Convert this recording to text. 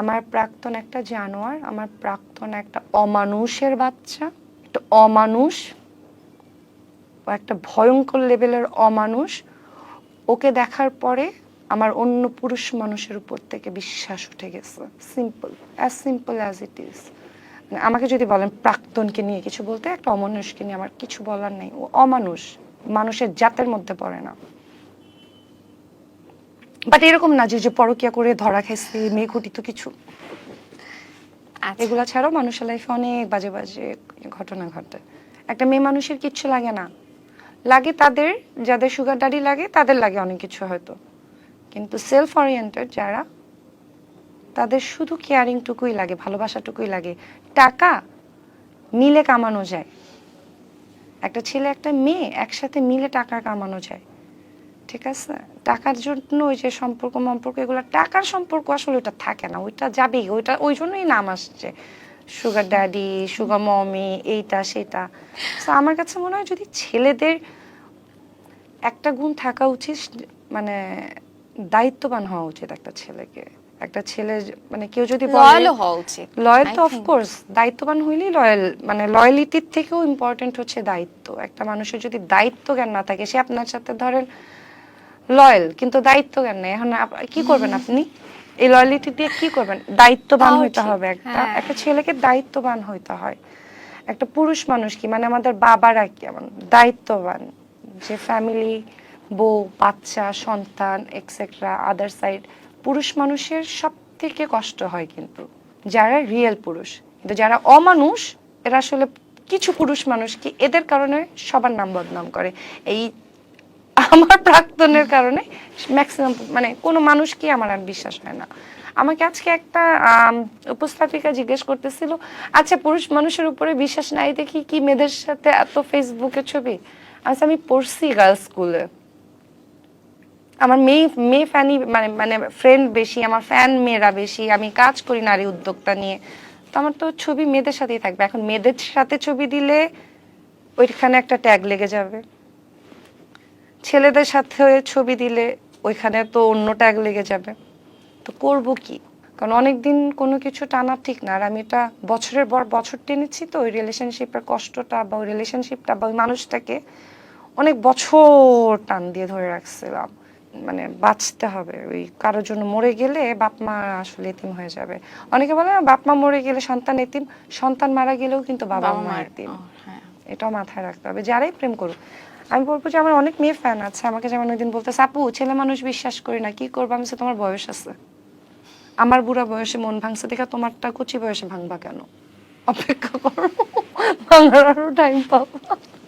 আমার প্রাক্তন একটা জানোয়ার, আমার প্রাক্তন একটা অমানুষের বাচ্চা, একটা অমানুষ একটা ভয়ঙ্কর লেভেলের অমানুষ। ওকে দেখার পরে আমার অন্য পুরুষ মানুষের উপর থেকে বিশ্বাস উঠে গেছে। Simple as simple as it is আমাকে যদি বলেন প্রাক্তনকে নিয়ে কিছু বলতে, একটা অমানুষকে নিয়ে আমার কিছু বলার নেই। ও অমানুষ, মানুষের জাতের মধ্যে পড়ে না। বাট এরকম না যে যে পরকিয়া করে ধরা খাইছে মেয়ে তো কিছু। আচ্ছা। এগুলা ছাড়াও মানুষের লাইফে অনেক বাজে বাজে ঘটনা ঘটে। একটা মেয়ে মানুষের কিচ্ছু লাগে না। লাগে তাদের যাদের সুগার ডাডি লাগে তাদের লাগে অনেক কিছু হয়তো। কিন্তু সেলফ ওরিয়েন্টেড যারা তাদের শুধু কেয়ারিং টুকুই লাগে ভালোবাসাটুকুই লাগে। টাকা মিলে কামানো যায়। একটা ছেলে একটা মেয়ে একসাথে মিলে টাকা কামানো যায়। ঠিক আছে? টাকার জন্য ওই যে সম্পর্ক মম্পর্ক এগুলো টাকার সম্পর্ক আসলে ওটা থাকে না ওইটা যাবেই ওইটা ওই জন্যই নাম আসছে। সুগার ড্যাডি সুগার মমি এইটা সেটা তো আমার কাছে মনে হয় যদি ছেলেদের একটা গুণ থাকা উচিত মানে দায়িত্ববান হওয়া উচিত একটা ছেলেকে। একটা ছেলে মানে কেউ যদি বলে লয়ালও হওয়া উচিত লয়াল তো অফকোর্স দায়িত্ববান হইলেই লয়াল মানে লয়ালিটির থেকেও ইম্পর্টেন্ট হচ্ছে দায়িত্ব। একটা মানুষের যদি দায়িত্ব জ্ঞান না থাকে সে আপনার সাথে ধরেন লয়াল কিন্তু দায়িত্ব জ্ঞান নেই এখন কি করবেন আপনি? এই লয়ালিটি দিয়ে কি করবেন? দায়িত্ববান হইতে হবে একটা। হ্যাঁ। একটা ছেলেকে দায়িত্ববান হইতে হয়। একটা পুরুষ মানুষ কি? মানে আমাদের বাবারা কেমন দায়িত্ববান। যে ফ্যামিলি বউ বাচ্চা সন্তান এক্সেট্রা আদার সাইড পুরুষ মানুষের সব থেকে কষ্ট হয় কিন্তু। যারা রিয়েল পুরুষ। কিন্তু যারা অমানুষ এরা আসলে কিছু পুরুষ মানুষ কি? এদের কারণে সবার নাম বদনাম করে। এই আমার প্রাক্তনের কারণে ম্যাক্সিমাম মানে কোনো মানুষকে আমার আর বিশ্বাস হয় না। আমাকে আজকে একটা উপস্থাপিকা জিজ্ঞেস করতেছিল আচ্ছা পুরুষ মানুষের উপরে বিশ্বাস নাই দেখি কি মেয়েদের সাথে এত ফেসবুকে ছবি? আচ্ছা আমি পড়ছি গার্লস স্কুলে আমার মেয়ে মেয়ে ফ্যানই মানে মানে ফ্রেন্ড বেশি, আমার ফ্যান মেয়েরা বেশি, আমি কাজ করি নারী উদ্যোক্তা নিয়ে। তো আমার তো ছবি মেয়েদের সাথেই থাকবে। এখন মেয়েদের সাথে ছবি দিলে ওইখানে একটা ট্যাগ লেগে যাবে। ছেলেদের সাথে ছবি দিলে ওইখানে তো অন্য ট্যাগ লেগে যাবে। তো করব কি? কারণ অনেকদিন কোনো কিছু টানা ঠিক না। আর আমি এটা বছরের পর বছর টেনেছি তো ওই রিলেশনশিপের কষ্টটা বা ওই রিলেশনশিপটা বা ওই মানুষটাকে অনেক বছর টান দিয়ে ধরে রাখছিলাম। মানে বাঁচতে হবে। ওই কারোর জন্য মরে গেলে বাপ মা আসলে এতিম হয়ে যাবে। অনেকে বলে না, বাপ মা মরে গেলে সন্তান এতিম সন্তান মারা গেলেও কিন্তু বাবা মা এতিম। হ্যাঁ। এটাও মাথায় রাখতে হবে। যারাই প্রেম করুক আমি বলব যে আমার অনেক মেয়ে ফ্যান আছে, আমাকে যেমন ওই দিন বলতে আপু, ছেলে মানুষ বিশ্বাস করি না, কি করব? আমি তোমার বয়স আছে। আমার বুড়া বয়সে মন ভাঙছে দেখা, তোমারটা কচি বয়সে ভাঙবা কেন? অপেক্ষা করো ভাঙার আরও টাইম পাবো।